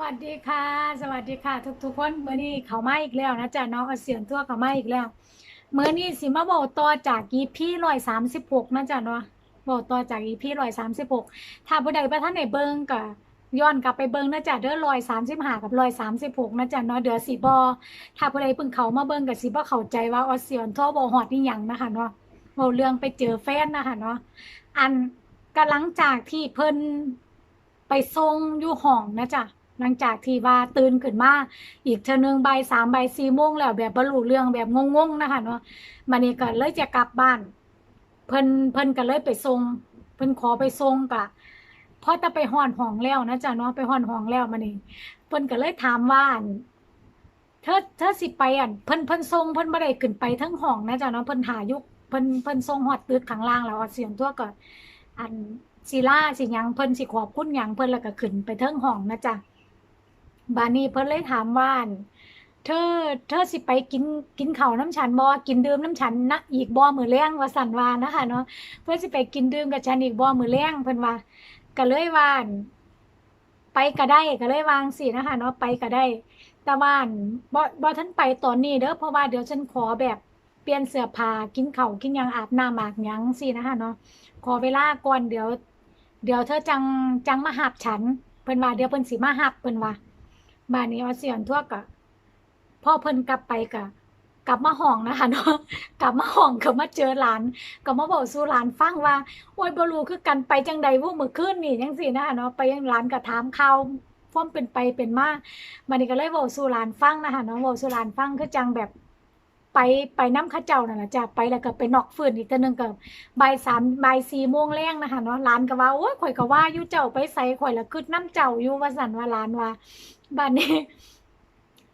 วัสดีค่ะ สวัสดีค่ะ ทุกทุกคนเมื่อนี้เขามาอีกแล้วนะจ๊ะน้องเอาเสียงทั่วเขามาอีกแล้วเมื่อนี้สิมาบอกต่อจากอีพีร้อยสามสิบหกนะจ๊ะเนาะบอกต่อจากอีพีร้อยสามสิบหกถ้าผู้ใดประท่านไหนเบิ้งก็ย้อนกลับไปเบิ้งนะจ๊ะเด้อร้อยสามสิบห้ากับร้อยสามสิบหกนะจ๊ะเนาะเดี๋ยวสิบอถ้าผู้ใดเพิ่งเขามาเบิ้งกับสิบอเข้าใจว่าเอาเสียงทั่วบอหอดนี่ยังนะคะเนาะบอกเรื่องไปเจอแฟนนะคะเนาะอันก็หลังจากที่เพิ่นไปส่งอยู่ห้องนะจ๊ะ หลังจากที่ว่าตื่นขึ้นมาอีกเทอนึงใบสามใบสี่โมงแล้วแบบบรรลุเรื่องแบบงงๆนะคะเนาะมันนี่ก็เลยจะกลับบ้าน เพิ่นเพิ่นก็เลยไปส่งเพิ่นขอไปส่งกะพอจะไปห้อนห้องแล้วนะจ๊ะเนาะไปห้อนห้องแล้วมันนี่เพิ่นก็เลยถามว่าเธอเธอสิไปอะเพิ่นเพิ่นส่งเพิ่นบ่ได้ขึ้นไปทั้งห้องนะจ๊ะเนาะเพิ่นหายุเพิ่นเพิ่นส่งฮอดตึกข้างล่างแล้วเอาเสียงทั่วก็อันศิลาสิยังเพิ่นสิขอบคุณยังเพิ่นแล้วก็ขึ้นไปเทิงห้องนะจ๊ะ บานี้เพิ่นเลยถามว่านเธอเธอสิไปกินกินข้าวน้ำฉันบ่กินดื่มน้ำฉันนะอีกบ่มื้อแลงว่าสั่นว่านะคะเนาะเพิ่นสิไปกินดื่มกับฉันอีกบ่มื้อแลงเพิ่นว่าก็เลยว่าน ไปก็ได้ก็เลยวางสินะคะเนาะไปก็ได้แต่ว่านบ่บ่ทันไปตอนนี้เด้อเพราะว่าเดี๋ยวฉันขอแบบเปลี่ยนเสื้อผ้ากินข้าวกินยังอาบน้ำอาบหยังสินะคะเนาะขอเวลาก่อนเดี๋ยว เดี๋ยวเธอจังจังมาหับฉันเพิ่นว่าเดี๋ยวเพิ่นสิมาหับเพิ่นว่า บ้านนี้ออเซียนทั่วกะพ่อเพิ่นกลับไปกะ กลับมาห้องนะคะเนาะกลับมาห้องก็มาเจอหลาน ก็มาบอกสู่หลานฟังว่าโอ้ยบรูคือกันไปจังใดวู้มื้อคืนนี่จังสี่นะคะเนาะไปยังหลานก็ถามข่าวพ่อมเป็นไปเป็นมามันนี่ก็เลยบอกสู่หลานฟังนะคะเนาะบอกสู่หลานฟังคือจังแบบ ไปไปน้ำข้าเจ้านั่นแหละจ้ะไปแล้วก็ไปนอกฟื้นอีกตัวหนึงก็บ่ายสามบ่ายสี่โมงแรงนะคะเนาะร้านก็ว่าโอ้ยข่อยก็ว่าอยู่เจ้าไปใสข่อยละคืดน้ำเจ้าอยู่ว่าสันว่าร้านว่าบ้านนี้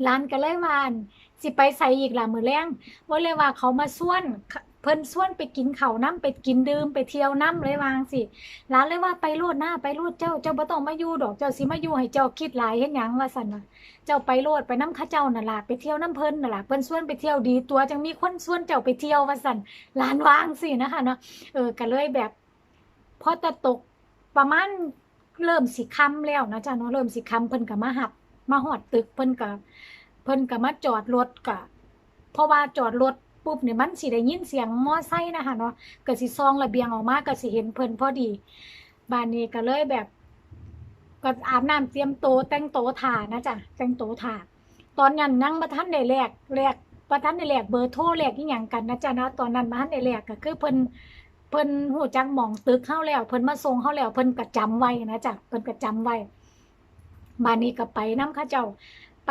ร้านก็เลยว่านสิไปใส่อีกล่ะมือแรงว่าเลยว่าเขามาส่วน เพิ่นส่วนไปกินเขาน้ำไปกินดื่มไปเที่ยวน้ำเลยวางสิร้านเลยว่าไปโลดหน้าไปโลดเจ้าเจ้าบ่ต้องมาอยู่ดอกเจ้าสิมาอยู่ให้เจ้าคิดหลายเฮ็ดหยังว่าซั่นว่าเจ้าไปโลดไปน้ำข้าเจ้านั่นล่ะไปเที่ยวน้ำเพิ่นนั่นล่ะเพิ่นส่วนไปเที่ยวดีตัวจังมีคนส่วนเจ้าไปเที่ยวว่าซั่นร้านวางสินะคะเนาะเออก็เลยแบบพอจะตกประมาณเริ่มสิค่ำแล้วนะจ๊ะเนาะเริ่มสิค่ำเพิ่นก็มาหับมาหอดตึกเพิ่นก็เพิ่นก็มาจอดรถก็เพราะว่าจอดรถ ปุ๊บเนี่ยมันสิได้ยินเสียงมอไซค์นะคะเนาะก็สิซองระเบียงออกมาก็สิเห็นเพิ่นพอดีบ้านนี้ก็เลยแบบ ก็อาบน้ำเตรียมโตแต่งโตถ่านะจ๊ะแต่งโตถ่าตอนนั้นนั่งบ่ทันได้แลกแลกบ่ทันได้แลกเบอร์โทรแลกอีหยังกันนะจ๊ะนะตอนนั้นบ่ทันได้แลกก็คือเพิ่นเพิ่นฮู้จักหมองตึกเฮาแล้ว เพิ่นมาส่งเฮาแล้วเพิ่นก็จำไว้นะจ๊ะเพิ่นก็จำไว้บ้านนี้ก็ไปน้ำข้าเจ้า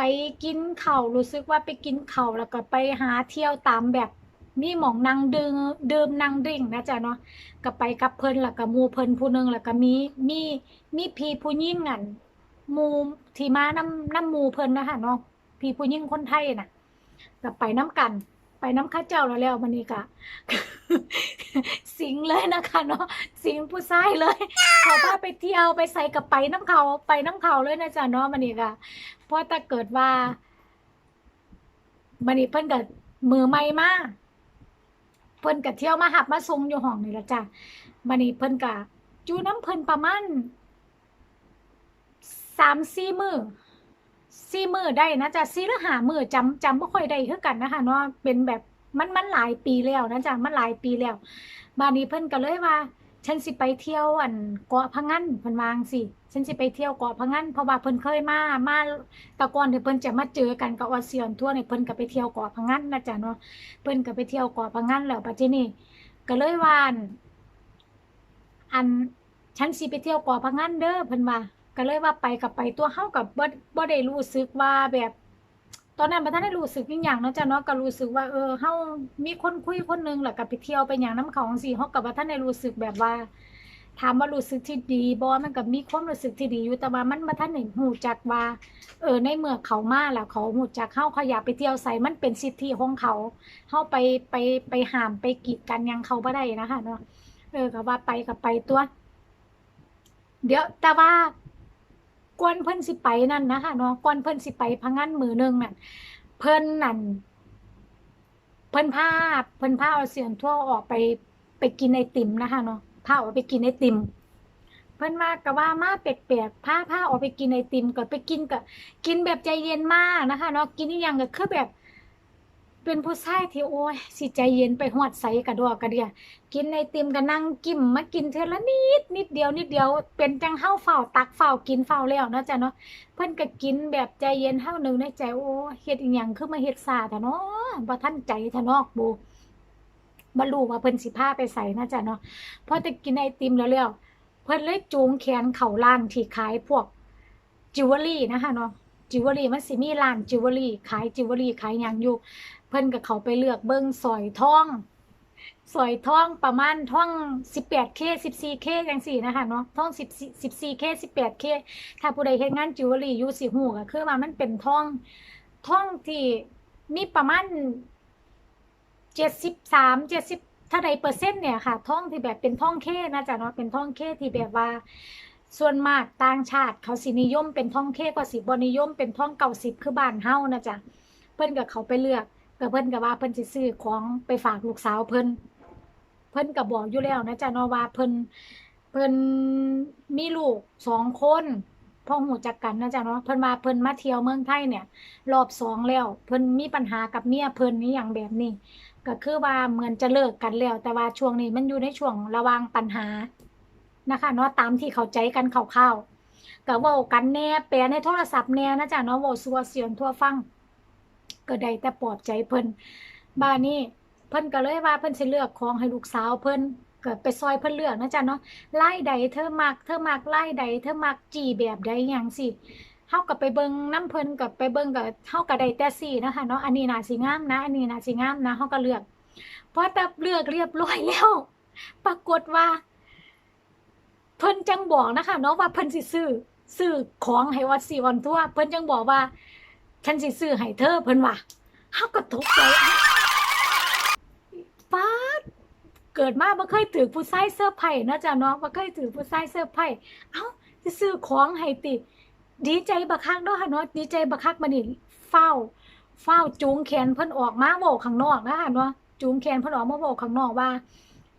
ไปกินเข่ารู้สึกว่าไปกินเข่าแล้วก็ไปหาเที่ยวตามแบบมีหมองนางดื่มดื่มนางดิ่งนะจ๊ะเนาะก็ไปกับเพิ่นแล้วก็มูเพิ่นผู้หนึงแล้วก็มีมีมีพี่ผู้ยิ่งอั่นมูที่มาน้ำน้ำมูเพิ่นนะคะเนาะพี่ผู้ยิ่งคนไทยน่ะก็ไปน้ำกัน ไปน้ำข้าเจ้าแล้วแล้วมันนี้ก็สิงเลยนะคะเนาะสิงผู้ชายเลยเขาพาไปเที่ยวไปใส่กับไปน้ำเขาไปน้ำเขาเลยนะจ๊ะเนาะมันนี่ก็เพราะถ้าเกิดว่ามันนี่เพิ่นกับมือใหม่มากเพิ่นกับเที่ยวมาหับมาทรงอยู่ห้องนี่ละจ้ะมันนี่เพิ่นกับจูน้ำเพิ่นประมาณสามสี่มือ สี่มือได้นะจ๊ะสี่หรือหามือจำจำไม่ค่อยได้คือกันนะคะเนาะเป็นแบบมันมันหลายปีแล้วนะจ๊ะมันหลายปีแล้วบานนี้เพิ่นก็เลยว่า ฉันสิไปเที่ยวอันเกาะพะงันเพิ่นวางสิฉันสิไปเที่ยวเกาะพะงันเพราะว่าเพิ่นเคยมามาแตะก่อนที่เพิ่นจะมาเจอกันกับออเซียนทั่วเนี่ยเพิ่นก็ไปเที่ยวเกาะพะงันนะจ๊ะเนาะเพิ่นก็ไปเที่ยวเกาะพะงันแล้วปัจจุบันี้ก็เลยว่าอันอันฉันสิไปเที่ยวเกาะพะงันเด้อเพิ่นว่า ก็เลยว่าไปกับไปตัวเฮากับบ่บ่ได้รู้สึกว่าแบบ ตอนนั้นบ่ทันได้รู้สึกอีหยังเนาะจ้ะเนาะก็รู้สึกว่าเออเฮามีคนคุยคนหนึงแหล้วก็ไปเที่ยวไปหยังนำเขาจังซี่เฮาก็บ่ทันได้รู้สึกแบบว่า ถามว่ารู้สึกที่ดีบ่มันก็มีความรู้สึกที่ดีอยู่แต่ว่ามันบ่ทันได้ฮู้จักว่า เออในเมื่อเขามาแล้วเขาฮู้จักเฮาเขาอยากไปเที่ยวไสมันเป็นสิทธิของเขาเฮาไปไปไปห้ามไปกีดกันยังเขาบ่ได้นะคะเนาะเออก็ว่าไปก็ไปตัว เดี๋ยวแต่ว่า กวนเพิ่นสิไปนั่นนะคะเนาะกวนเพิ่นสิไปพังันมือหนึ่งนั่นเพิ่นนั่นเพิ่นพาเพิ่นพาเอาเสียงทั่วออกไปไปกินไอติมนะคะเนาะพาออกไปกินไอติม เพิ่นว่าก็ว่ามาแปลกๆพาพาออกไปกินไอติมก็ไปกินก็กินแบบใจเย็นมากนะคะเนาะกินอีหยังก็คือแบบ เป็นผู้ชายที่โอ้ยสิใจเย็นไปหอดใสกระดอกกระเดียกินไอติมก็นั่งกิมมากินเทอละนิดนิดเดียวนิดเดียวเป็นจังเฮาเฝ้าตักเฝ้ากินเฝ้าแล้วเนาะจ้ะเนาะเพิ่นก็กินแบบใจเย็นเฮานึงในใจโอ้เฮ็ดอีหยังคือมาเฮ็ดซาแท้เนาะบ่ทันใจท้เนาะบูบ่รู้ว่าเพิ่นสิพาไปไสนะจ้ะเนาะพอจะกินไอติมแล้วแล้วเพิ่นเลยจูงแขนเข้าร้านที่ขายพวกจิวเวลรี่นะคะเนาะ จิวเวลรี่มันสิมีร้านจิวเวลรี่ขายจิวเวลรี่ขายยังอยู่ เพิ่นก็เขาไปเลือกเบิ่งสร้อยทองสวยท่องประมาณท่อง 18K 14K จังสี่นะคะเนาะท่อง10 14K 18K ถ้าผู้ใดเฮ็ดงานจิวเวลรี่อยู่สิฮู้ก็คือว่ามันเป็นท่องท่องที่มีประมาณ 73 70ถ้าใดเปอร์เซ็นต์เนี่ยค่ะท่องที่แบบเป็นท่องเคนะจ๊ะเนาะเป็นท่องเคที่แบบว่า ส่วนมากต่างชาติเขาสินิยมเป็นท่องเคกว่าสิบนิยมเป็นท่องเก่าสิบคือบ้านเฮานะจ๊ะเพิ่นก็เขาไปเลือกก็เพิ่นก็ว่าเพิ่นสิซื้อของไปฝากลูกสาวเพิ่นเพิ่นก็บอกอยู่แล้วนะจ๊ะเนาะว่าเพิ่นเพิ่นมีลูกสองคนพ่อหูจักกันนะจ๊ะเนาะเพิ่นมาเพิ่นมาเที่ยวเมืองไทยเนี่ย รอบสองแล้ว เพิ่นมีปัญหากับเมียเพิ่นนี่อย่างแบบนี้ ก็คือว่าเหมือนจะเลิกกันแล้ว แต่ว่าช่วงนี้มันอยู่ในช่วงระว่างปัญหา นะคะเนาะตามที่เข้าใจกันคร่าวๆก็เว้ากันแน่แปลในโทรศัพท์แน่นะจ๊ะเนาะเว้าสัวเสียงทั่วฟังก็ได้แต่ปลอบใจเพิ่นบ้านนี้เพิ่นก็เลยว่าเพิ่นสิเลือกของให้ลูกสาวเพิ่นก็ไปซอยเพิ่นเลือกนะจ๊ะเนาะไล่ใดเธอมักเธอมักไล่ใดเธอมักจีแบบใดหยังสิเฮาก็ไปเบิงน้ำเพิ่นก็ไปเบิงก็เฮาก็ได้แต่สี่นะคะเนาะอันนี้น่าสิงามนะ อันนี้น่าสิงามนะเฮาก็เลือกพอแต่เลือกเรียบร้อยแล้ว ปรากฏว่า เพิ่นจังบอกนะคะเนาะว่าเพิ่นสิซื้อซื้อของให้วัดสีวันทั่วเพิ่นจังบอกว่าฉันสิซื้อให้เธอเพิ่นว่าเฮาก็ตกใจป๊าดเกิดมาบ่เคยถือผู้ชายเสื้อไผ่นะจ๊ะเนาะบ่เคยถือผู้ชายเสื้อไผ่เอ้าสิซื้อของให้ติ ดีใจบักคักเนาะค่ะเนาะดีใจบักคักมานี่เฝ้า เฝ้าจูงแขนเพิ่นออกมาโบกข้างนอกนะคะเนาะจูงแขนเพิ่นออกมาโบกข้างนอกว่า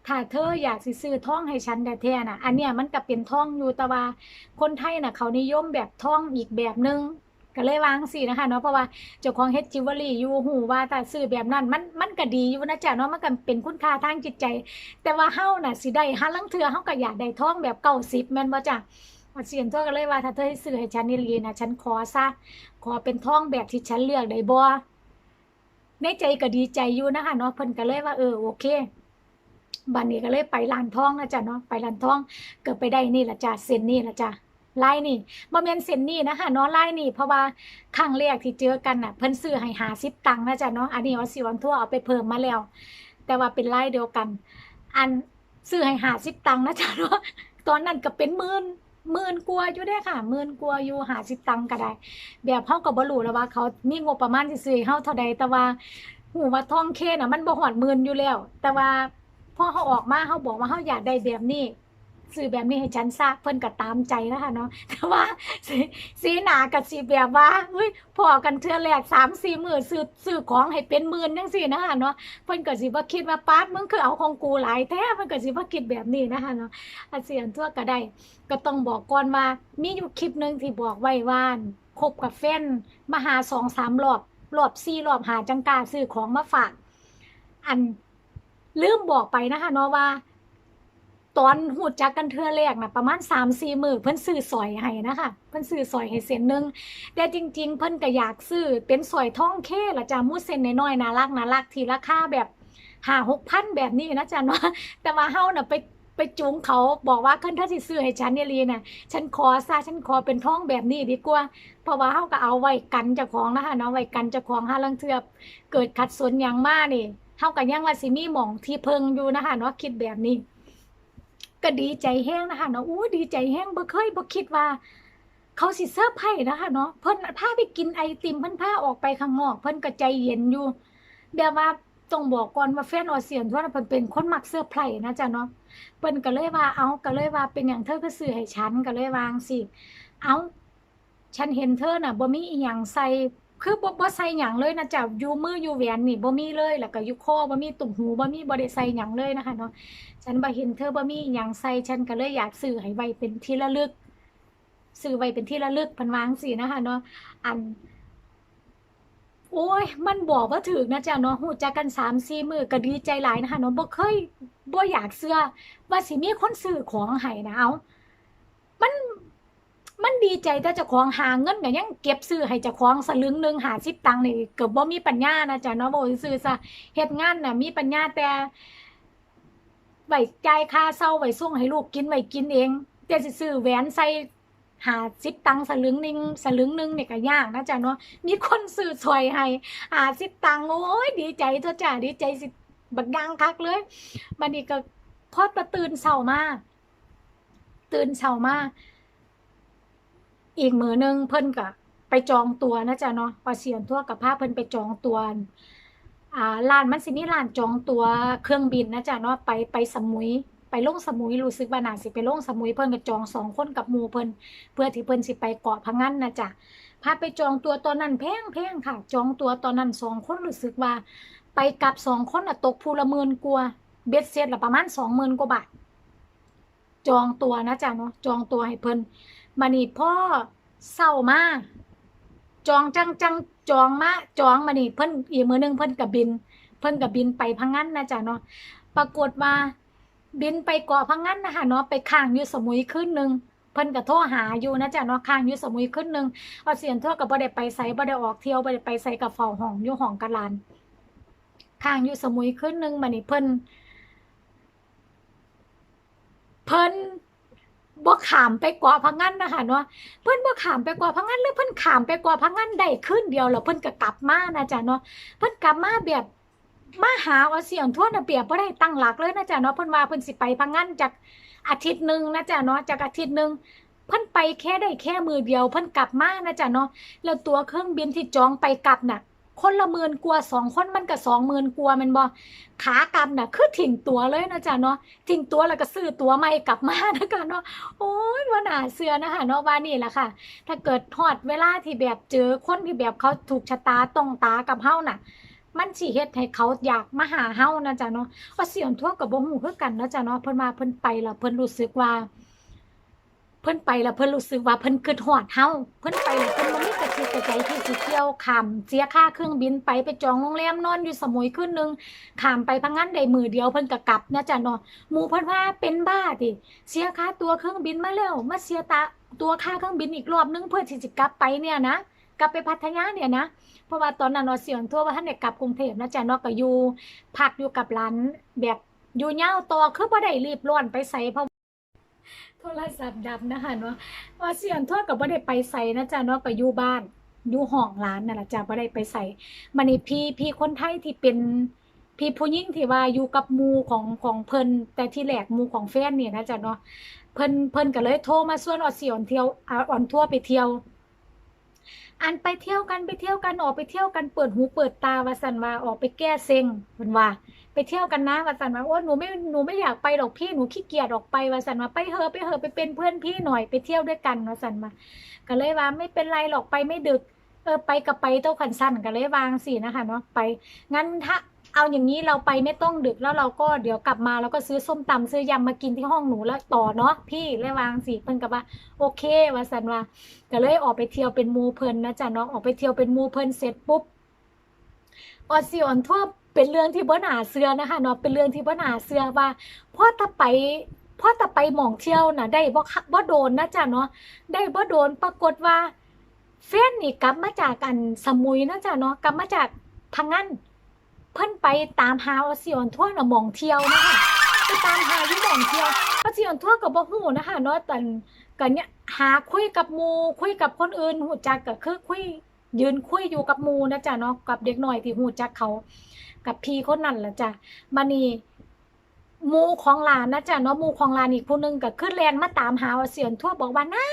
ถ้าเธออยากสิซื้อท่องให้ฉันแต่แท้น่ะ อันเนี้ยมันก็เป็นท่องอยู่แต่ว่าคนไทยน่ะ เขานิยมแบบท่องอีกแบบหนึงก็เลยวางสินะคะเนาะเพราะว่าเจ้าของเฮดจิวเวลรี่อยู่หูว่าถ้าซื้อแบบนั้นมันมันก็ดีอยู่นะจ๊ะเนาะมันก็เป็นคุณค่าทางจิตใจ แต่ว่าเฮาน่ะสิได้หาลังเทื่อเฮาก็อยากได้ท่องแบบ90แม่นบ่จ้ะว่าเสียนตัวก็เลยว่าถ้าเธอให้ซื้อให้ฉันนี่ลีนะฉันขอซะขอเป็นท่องแบบที่ฉันเลือกได้บ่ในใจก็ดีใจอยู่นะคะเนาะเพิ่นก็เลยว่าเออโอเค บันนี้ก็เลยไปร้านทองนะจ๊ะเนาะไปร้านทองเกิดไปได้นี่ละจ้ะเซนนี่ละจ้ะไล่นี่บ่แม่นเซนนี่นะคะเนาะไล่นี่เพราะว่าครั้งแรกที่เจอกันน่ะเพิ่นซื้อให้50ตังค์นะจ๊ะเนาะอันนี้ว่าสิวันทั่วเอาไปเพิ่มมาแล้ว แต่ว่าเป็นไล่เดียวกัน อันซื้อให้50ตังค์นะจ๊ะเนาะตอนนั้นก็เป็นหมื่นหมื่นกว่าอยู่เด้ค่ะหมื่นกว่าอยู่50ตังค์ก็ได้ แบบเฮาก็บ่รู้แล้วว่า เขามีงบประมาณสิซื้อให้เฮาเท่าใดแต่ว่าหูว่าทองเคน่ะมันบ่ฮอดหมื่นอยู่แล้ว แต่ว่า พอเขาออกมาเขาบอกว่าเขาอยากได้แบบนี้ซื้อแบบนี้ให้ฉันซะเพิ่นก็ตามใจนะคะเนาะแต่ว่าสีสีหนากับสีแบบว่าเฮ้ยพอกันเทื่อแรกสามสี่หมื่นซื้อซื้อของให้เป็นหมื่นจังซี่นะคะเนาะเพิ่นก็สิบ่คิดว่าปาดมึงคือเอาของกูหลายแท้เพิ่นก็สิบ่คิดแบบนี้นะคะเนาะอาเซียนทั่วก็ได้ ก็ต้องบอกก่อนว่ามีอยู่คลิปหนึ่งที่บอกไว้ว่าคบกับแฟนมาหาสองสามรอบรอบสี่รอบหาจังกาซื้อของมาฝากอัน ลืมบอกไปนะคะเนาะว่า ตอนหูจักกันเทื่อแรกนะประมาณ3ามสี่หมือเพิ่นซื้อสอยให้นะคะเพิ่นซื้อสอยให้เส้นหนึ่งแต่จริง ๆ เพิ่นก็อยากซื้อเป็นสอยทองเคละจ้ะมูเส้นน้อยๆน่ารักน่ารักทีราคาแบบห้าหกพันแบบนี้นะจ๊ะเนาะแต่ว่าเฮาน่ะไปไปจูงเขาบอกว่าคันถ้าสิซื้อให้ฉันเนี่ยลีน่ะฉันขอซะฉันขอเป็นท้องแบบนี้ดีกว่า เพราะว่าเฮาก็เอาไว้กันเจ้าของนะคะเนาะไว้กันเจ้าของหาลังเทือเกิดขัดสนหยังมากนี่ เท่ากับยังว่าสิมีหมองที่เพิงอยู่นะคะเนาะคิดแบบนี้ ก็ดีใจแห้งนะคะเนาะอู้ดีใจแห้งบ่เคยบ่คิดว่า เขาสิเซอร์ไพรส์นะคะเนาะเพิ่นพาไปกินไอติมเพิ่นพาออกไปข้างนอก เพิ่นก็ใจเย็นอยู่แบบว่าต้องบอกก่อนว่าแฟนออเซียนว่าเพิ่นเป็นคนมักเซอร์ไพรส์นะจ๊ะเนาะเพิ่นก็เลยว่าเอาก็เลยว่าเป็นอย่างเธอก็ซื้อให้ฉันก็เลยวางสิเอาฉันเห็นเธอน่ะบ่มีอีหยังใส่ คือบ่บ่ใส่หยังเลยนะจ๊ะอยู่มืออยู่แหวนนี่บ่มีเลย แล้วก็อยู่คอบ่มีตุ่มหูบ่มีบ่ได้ใส่หยังเลยนะคะเนาะฉันบ่เห็นเธอบ่มีหยังใส่ฉันก็เลยอยากซื้อให้ไว้เป็นที่ระลึกซื้อไว้เป็นที่ระลึกพันวางสินะคะเนาะอันโอ้ย มันบอกว่าถึกนะจ๊ะเนาะฮู้จักกัน3-4มื้อก็ดีใจหลายนะคะเนาะบ่เคยบ่อยากเชื่อว่าสิมีคนซื้อของให้นะเอามัน มันดีใจแต่เจ้าของหาเงินก็ยังเก็บซื้อให้เจ้าของสลึงหนึ่ง50ตังค์นี่เกือบบ่มีปัญญานะจ๊ะเนาะบ่ซื่อซะเฮ็ดงานน่ะมีปัญญาแต่ไว้จ่ายค่าเช่าไว้ส่งให้ลูกกินไว้กินเองแต่สิซื้อแหวนใส่50ตังค์สลึงหนึ่งสลึงหนึ่งเนี่ยก็ยากนะจ๊ะเนาะมีคนซื้อซอยให้50ตังค์โอ้ยดีใจตัวจ้ะดีใจสิบักดังคักเลยบัดนี้ก็พอตะตื่นเช้ามาตื่นเช้ามา อีกมือหนึงเพิ่นก็ไปจองตัวนะจ๊ะเนาะปาเสียนทั่วกับพาเพิ่นไปจองตัวอ่าร้านมันสิมีร้านจองตัวเครื่องบินนะจ๊ะเนาะไปไปสมุยไปลงสมุยรู้สึกว่าน่าสิไปลงสมุยเพิ่นก็จองสองคนกับหมู่เพิ่นเพื่อที่เพิ่นสิไปเกาะพะงันนะจ๊ะพาไปจองตัวตอนนั้นแพงแพงค่ะ จองตัวตอนนั้นสองคนรู้สึกว่า ไปกับสองคนน่ะตกผู้ละหมื่นกว่าเบ็ดเสร็จละประมาณสองหมื่นกว่าบาทจองตัวนะจ๊ะเนาะจองตัวให้เพิ่น มานี่พ่อเศร้ามาก จองจังจังจองมาจองมานี่เพิ่นอีกมือหนึงเพิ่นกับบิน เพิ่นกับบินไปพังงันนะจ๊ะเนาะปรากฏว่าบินไปเกาะพังงันนะคะเนาะไปค้างอยู่สมุยคืนหนึ่งเพิ่นก็โทรหาอยู่นะจ๊ะเนาะค้างอยู่สมุยคืนหนึ่งเอาเสียนโทรก็บ่ได้ไปไสบ่ได้ออกเที่ยวบ่ได้ไปไสกับเฝ้าห้องอยู่ห้องกะลานค้างอยู่สมุยคืนหนึ่งมานี่เพิ่นเพิ่น บ่ขามไปเกาพังงันนะคะเนาะเพิ่นบ่ขามไปเกาพังงันหรือเพิ่นขามไปเกาพังงันได้คืนเดียวแล้วเพิ่นก็กลับมานะจ๊ะเนาะเพิ่นกลับมาแบบมาหาเอาเสียงทั่วน่ะเปียบบ่ได้ตั้งหลักเลยนะจ๊ะเนาะเพิ่นว่าเพิ่นสิไปพังงันจากอาทิตย์หนึ่งนะจ๊ะเนาะจากอาทิตย์หนึ่งเพิ่นไปแค่ได้แค่มือเดียวเพิ่นกลับมานะจ๊ะเนาะแล้วตัวเครื่องบินที่จองไปกลับน่ะ คนละหมื่นกว่าสองคนมันก็สองหมื่นกว่ามันบ่ขากลับน่ะคือถิ่งตัวเลยนะจ๊ะเนาะถิ่งตัวแล้วก็ซื้อตัวใหม่กลับมานะคะเนาะโอ้ยว่าน่าเสือนะคะเนาะว่านี่แหละค่ะ ถ้าเกิดฮอดเวลาที่แบบเจอคนที่แบบเขาถูกชะตาตรงตากับเฮ้าน่ะมันสิเฮ็ดให้เขาอยากมาหาเฮานะจ๊ะเนาะว่าเสียงทั่วกับบ่ฮู้คือกันนะจ๊ะเนาะเพิ่นมาเพิ่นไปแล้วเพิ่นรู้สึกว่า เพิ่นไปแล้วเพิ่นรู้สึกว่าเพิ่นคิดฮอดเฮาเพิ่นไปแล้วเพิ่นบ่มีกระจิตกระใจที่สิเที่ยวขามเสียค่าเครื่องบินไปไปจองโรงแรมนอนอยู่สมุยคืนนึงขามไปพังงานได้มือเดียวเพิ่นก็กลับนะจ๊ะเนาะหมู่เพิ่นว่าเป็นบ้าติเสียค่าตัวเครื่องบินมาแล้วมาเสียตาตัวค่าเครื่องบินอีกรอบนึงเพื่อที่จะกลับไปเนี่ยนะกลับไปพัทยาเนี่ยนะเพราะว่าตอนนั้นเราเสียงทั่วว่าท่านได้กลับกรุงเทพนะจ๊ะเนาะก็อยู่พักอยู่กับร้านแบบอยู่ยาวต่อคือบ่ได้รีบร้อนไปใส่เพราะ โทรศัพท์ดับนะคะเนาะว่าเสียงทั่วก็บ่ได้ไปใส่นะจ๊ะเนาะก็อยู่บ้านอยู่ห้องร้านนั่นแหละจ้ะบ่าได้ไปใส่มันนี่พี่พี่คนไทยที่เป็นพี่ผู้หญิงที่ว่าอยู่กับมูของของเพิ่นแต่ที่แรกมูของแฟนเนี่ยนะจ๊ะเนาะเพิ่นเพิ่นก็เลยโทรมาชวนออดสิออนเที่ยวอ่อนทั่วไปเที่ยว อันไปเที่ยวกันไปเที่ยวกันออกไปเที่ยวกันเปิดหูเปิดตาว่าซั่นว่าออกไปแก้เซ็งเพิ่นว่า ไปเที่ยวกันนะว่าซั่นว่าโอ้หนูไม่หนูไม่อยากไปหรอกพี่หนูขี้เกียจออกไปว่าซั่นว่าไปเถอไปเถอไปเป็นเพื่อนพี่หน่อยไปเที่ยวด้วยกันว่าซั่นมา ก็เลยว่าไม่เป็นไรหรอกไปไม่ดึก เออไปกับไปเต้าขันสั้นก็เลยวางสินะคะเนาะไปงั้นถ้าเอาอย่างนี้เราไปไม่ต้องดึกแล้วเราก็เดี๋ยวกลับมาแล้วก็ซื้อส้มตำซื้อยำมากินที่ห้องหนูแล้วต่อเนาะพี่เลยวางสิเพิ่นกับว่า โอเควาสันว่าก็เลยออกไปเที่ยวเป็นมูเพิ่นนะจ๊ะเนาะออกไปเที่ยวเป็นมูเพิ่นเสร็จปุ๊บออดซิออนทั่ว เป็นเรื่องที่บ่หนาเชื่อนะคะเนาะเป็นเรื่องที่บ่หนาเชื่อว่าพ่อตะไปพ่อตะไปหมองเที่ยวนะได้บ่คักบ่โดนนะจ๊ะเนาะได้บ่โดนปรากฏว่าแฟนนี่กลับมาจากอันสมุยนะจ๊ะเนาะกลับมาจากพังงันเพิ่นไปตามหาออซิออนทั่วน่ะหมองเที่ยวนะคะไปตามหาอยู่หม่องเที่ยวออซิออนทั่วก็บ่ฮู้นะคะเนาะแต่ก็เนี่ยหาคุยกับหมู่คุยกับคนอื่นฮู้จักก็คือคุย ยืนคุยอยู่กับมูนะจ๊ะเนาะกับเด็กหน่อยที่หูจักเขากับพี่คนนั่นละจ้ะมานี่มูของหลานนะจ๊ะเนาะมูของหลานอีกผู้หนึงก็ขึ้นแลนมาตามหาเสียนทั่วบอกว่าหน้า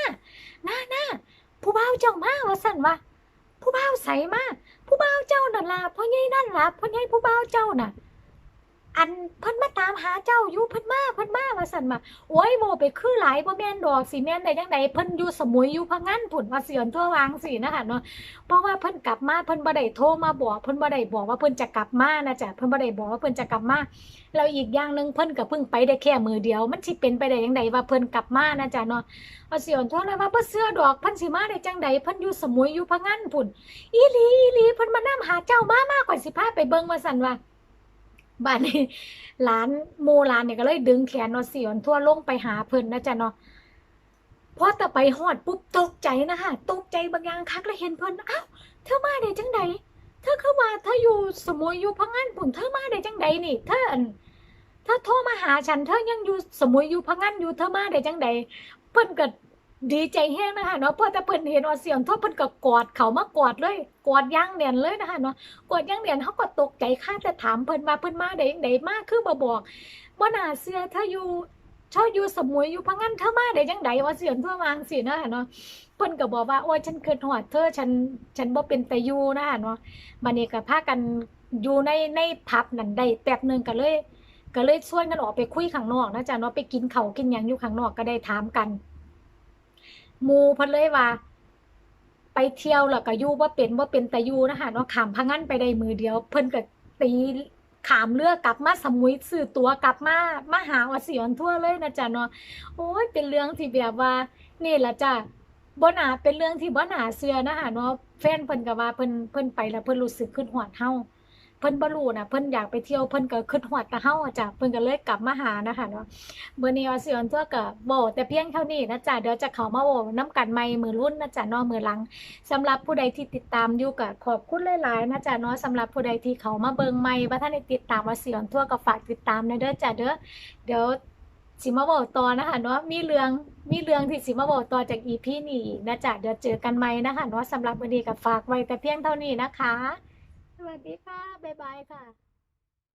หน้าหน้าผู้บ่าวเจ้ามาว่าสั่นว่าผู้บ่าวใสมากผู้บ่าวเจ้านั่นล่ะพ่อใหญ่นั่นล่ะพ่อใหญ่ผู้บ่าวเจ้าน่ะ อันเพิ่นมาตามหาเจ้าอยู่เพิ่นมาเพิ่นมาว่าซั่นมาโอ้ยโมไปคือหลายบ่แม่นดอกสิแม่นได้จังไดเพิ่นอยู่สมุยอยู่พังงานพุ่นว่าเสียนทั่ววางสินะคะเนาะเพราะว่าเพิ่นกลับมาเพิ่นบ่ได้โทรมาบอกเพิ่นบ่ได้บอกว่าเพิ่นจะกลับมานะจ๊ะเพิ่นบ่ได้บอกว่าเพิ่นจะกลับมาแล้วอีกอย่างหนึงเพิ่นก็เพิ่งไปได้แค่มือเดียว มันสิเป็นไปได้จังไดว่าเพิ่นกลับมานะจ๊ะเนาะว่าเสียนทั่วเลยว่าบ่เชื่อดอกเพิ่นสิมาได้จังไดเพิ่นอยู่สมุยอยู่พังงานพุ่นอีหลีอีหลีเพิ่นมานํหาเจ้ามามากกว่าสิพาไปเบิ่งว่าซั่นว่า บ้านนี้หลานหมู่หลานเนี่ยก็เลยดึงแขนนาะสิออนทั่วลงไปหาเพิ่นนะจ๊ะเนาะพอแต่ไปฮอดปุ๊บตกใจนะคะตกใจบางอย่างคักแล้วเห็นเพิ่นอ้าวเธอมาได้จังใดเธอเข้ามาเธออยู่สมุยอยู่พังงานพุ่นเธอมาได้จังใดนี่เธออันเธอโทรมาหาฉันเธอยังอยู่สมุยอยู่พังงานอยู่เธอมาได้จังใดเพิ่นเก็ดี ดีใจแห้งนะคะเนาะเพราะแต่เพิ่นเห็นว่าเสียงทั่วเพิ่นก็กอดเขามากอดเลยกอดย่างเดียนเลยนะคะเนาะกอดย่างเดียนเขาก็ตกใจค่าแต่ถามเพิ่นมาเพิ่นมาได้จังไดมาคือบ่บอกบ่น่าเชื่อถ้าอยู่ชอบอยู่สมุยอยู่พังงานเธอมาได้จังไดว่าเสียงทั่ววางสินะคะเนาะเพิ่นก็บอกว่าโอ้ยฉันเคิดฮอดเธอฉันฉันบ่เป็นตาอยู่นะคะเนาะบัดนี้ก็พากันอยู่ในในผับนั่นได้แป๊บหนึงก็เลยก็เลยชวนกันออกไปคุยข้างนอกนะจ๊ะเนาะไปกินเขากินหยังอยู่ข้างนอกก็ได้ถามกัน มูเพิ่นเลยว่า ไปเที่ยวแล้วก็อยู่บ่เป็นบ่เป็นแต่อยู่นะคะเนาะขามพะงันไปได้มือเดียว เพิ่นก็ตีขามเรือกกลับมาสมุยซื้อตัวกลับมามาหาอสิออนทั่วเลยนะจ๊ะเนาะโอ้ยเป็นเรื่องที่แบบว่า นี่ละจ้ะบ่น่าเป็นเรื่องที่บ่น่าเชื่อนะคะเนาะแฟนเพิ่นก็ว่าเพิ่นเพิ่นไปแล้วเพิ่นรู้สึกขึ้นฮอดเฮา เพิ่นบ่รู้นะเพิ่นอยากไปเที่ยวเพิ่นก็คิดฮอดต่เฮาจ้ะเพิ่นก็เลยกลับมาหานะคะเนาะเบอร์นี้ออสิออนตัวกับโบแต่เพียงเท่านี้นะจ๊ะเดี๋ยวจะเข้ามาโบน้ำกันใหม่มือรุ่นนะจ๊ะเนอมือหลังสำหรับผู้ใดที่ติดตามอยู่กับขอบคุณหลายๆนะจ๊ะเนาะสำหรับผู้ใดที่เขามาเบิ่งใหม่ว่าท่านได้ติดตามออสิออนทั่วก็ฝากติดตามนะเด้อจ้ะเด้อเดี๋ยวสิมาบอกต่อนะคะเนาะมีเรื่องมีเรื่องที่สิมาบอกต่อจากอีพีนี้อีนะจ๊ะเดี๋ยวเจอกันใหม่นะคะเนาะสำหรับวันนี้ก็ฝากไว้แต่เพียงเท่านี้นะคะ สวัสดีค่ะ บ๊ายบายค่ะ